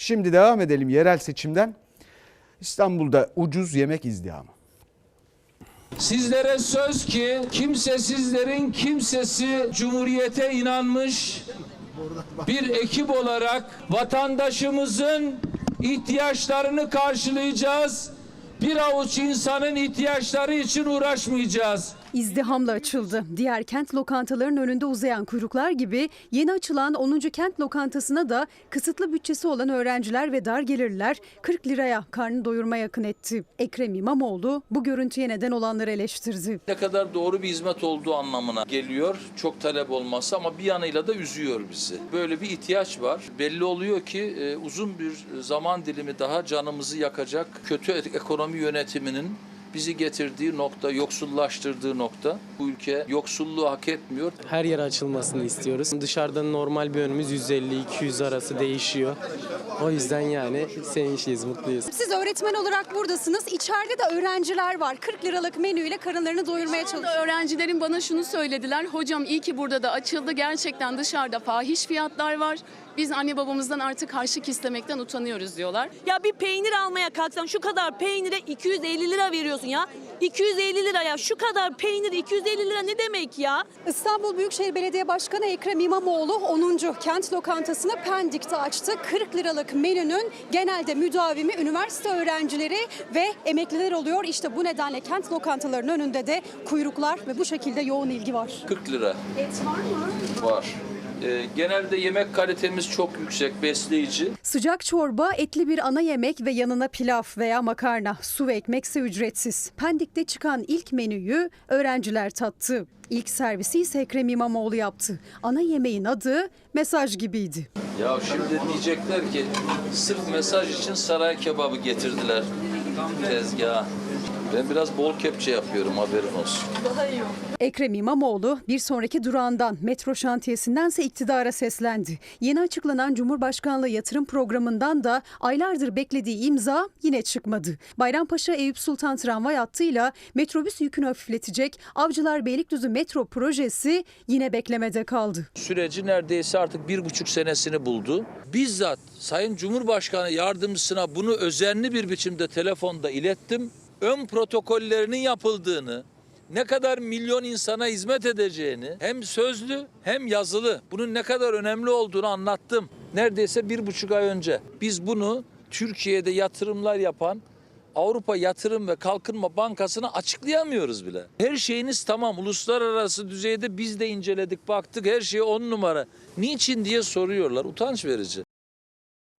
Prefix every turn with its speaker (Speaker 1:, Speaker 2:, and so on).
Speaker 1: Şimdi devam edelim yerel seçimden. İstanbul'da ucuz yemek izdihamı.
Speaker 2: Sizlere söz ki kimsesizlerin kimsesi cumhuriyete inanmış bir ekip olarak vatandaşımızın ihtiyaçlarını karşılayacağız. Bir avuç insanın ihtiyaçları için uğraşmayacağız.
Speaker 3: İzdihamla açıldı. Diğer kent lokantalarının önünde uzayan kuyruklar gibi yeni açılan 10. kent lokantasına da kısıtlı bütçesi olan öğrenciler ve dar gelirliler 40 liraya karnı doyurma yakın etti. Ekrem İmamoğlu bu görüntüye neden olanları eleştirdi.
Speaker 2: Ne kadar doğru bir hizmet olduğu anlamına geliyor. Çok talep olması ama bir yanıyla da üzüyor bizi. Böyle bir ihtiyaç var. Belli oluyor ki e, uzun bir zaman dilimi daha canımızı yakacak kötü ekonomi yönetiminin bizi getirdiği nokta, yoksullaştırdığı nokta. Bu ülke yoksulluğu hak etmiyor.
Speaker 4: Her yere açılmasını istiyoruz. Dışarıda normal bir önümüz 150-200 arası değişiyor. O yüzden yani sevinçliyiz, mutluyuz.
Speaker 3: Siz öğretmen olarak buradasınız. İçeride de öğrenciler var. 40 liralık menüyle karınlarını doyurmaya çalışıyor.
Speaker 5: Öğrencilerin bana şunu söylediler. Hocam iyi ki burada da açıldı. Gerçekten dışarıda fahiş fiyatlar var. Biz anne babamızdan artık harçlık istemekten utanıyoruz diyorlar.
Speaker 6: Ya bir peynir almaya kalksan şu kadar peynire 250 lira veriyorsun ya. 250 liraya şu kadar peynir 250 lira ne demek ya?
Speaker 3: İstanbul Büyükşehir Belediye Başkanı Ekrem İmamoğlu 10. kent lokantasını Pendik'te açtı. 40 liralık menünün genelde müdavimi üniversite öğrencileri ve emekliler oluyor. İşte bu nedenle kent lokantalarının önünde de kuyruklar ve bu şekilde yoğun ilgi var.
Speaker 2: 40 lira.
Speaker 3: Et var mı?
Speaker 2: Var. Ee, genelde yemek kalitemiz çok yüksek, besleyici.
Speaker 3: Sıcak çorba, etli bir ana yemek ve yanına pilav veya makarna, su ve ekmekse ücretsiz. Pendik'te çıkan ilk menüyü öğrenciler tattı. İlk servisi ise Ekrem İmamoğlu yaptı. Ana yemeğin adı mesaj gibiydi.
Speaker 2: Ya şimdi diyecekler ki sırf mesaj için saray kebabı getirdiler tezgaha. Ben biraz bol kepçe yapıyorum haberin olsun.
Speaker 3: Ekrem İmamoğlu bir sonraki durağından metro şantiyesindense iktidara seslendi. Yeni açıklanan Cumhurbaşkanlığı yatırım programından da aylardır beklediği imza yine çıkmadı. Bayrampaşa Eyüp Sultan tramvay hattıyla metrobüs yükünü hafifletecek Avcılar Beylikdüzü metro projesi yine beklemede kaldı.
Speaker 2: Süreci neredeyse artık bir buçuk senesini buldu. Bizzat Sayın Cumhurbaşkanı yardımcısına bunu özenli bir biçimde telefonda ilettim. Ön protokollerinin yapıldığını, ne kadar milyon insana hizmet edeceğini hem sözlü hem yazılı bunun ne kadar önemli olduğunu anlattım. Neredeyse bir buçuk ay önce biz bunu Türkiye'de yatırımlar yapan Avrupa Yatırım ve Kalkınma Bankası'na açıklayamıyoruz bile. Her şeyiniz tamam. Uluslararası düzeyde biz de inceledik, baktık. Her şey on numara. Niçin diye soruyorlar. Utanç verici.